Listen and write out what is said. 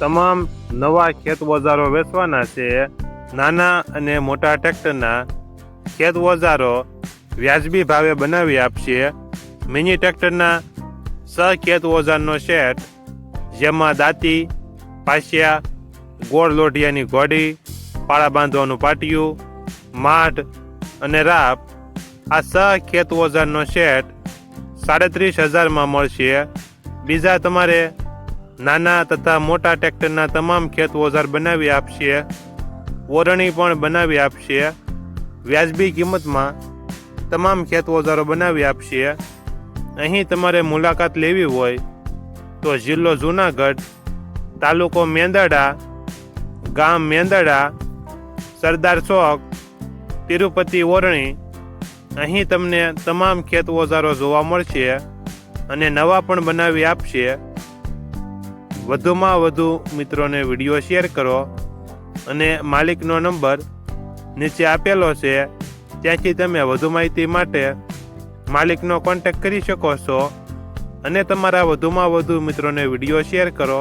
તમામ નવા ખેત ઓજારો વેચવાના છે. નાના અને મોટા ટ્રેક્ટરના ખેત ઓજારો વ્યાજબી ભાવે બનાવી આપશે. મિની ટ્રેક્ટરના સ ખેત ઓજારનો સેટ જેમાં દાંતી, પાસિયા, ગોળ લોઢિયાની ઘોડી પાળા બાંધવાનું પાટિયું, માઢ અને રાપ આ સ ખેત ઓજારનો સેટ સાડત્રીસ હજારમાં મળશે. બીજા તમારે નાના તથા મોટા ટ્રેક્ટરના તમામ ખેત ઓઝાર બનાવી આપશે, ઓરણી પણ બનાવી આપશે, વ્યાજબી કિંમતમાં તમામ ખેત ઓજારો બનાવી આપશે. અહીં તમારે મુલાકાત લેવી હોય તો જિલ્લો જુનાગઢ, તાલુકો મેંદડા, ગામ મેંદડા, સરદાર ચોક, તિરુપતિ ઓરણી. અહીં તમને તમામ ખેત ઓજારો જોવા મળશે અને નવા પણ બનાવી આપશે. વધુમાં વધુ મિત્રોને વીડિયો શેર કરો અને માલિકનો નંબર નીચે આપેલો છે. ત્યાંથી તમે વધુ માહિતી માટે માલિકનો કોન્ટેક્ટ કરી શકો છો અને તમારા વધુમાં વધુ મિત્રોને વીડિયો શેર કરો.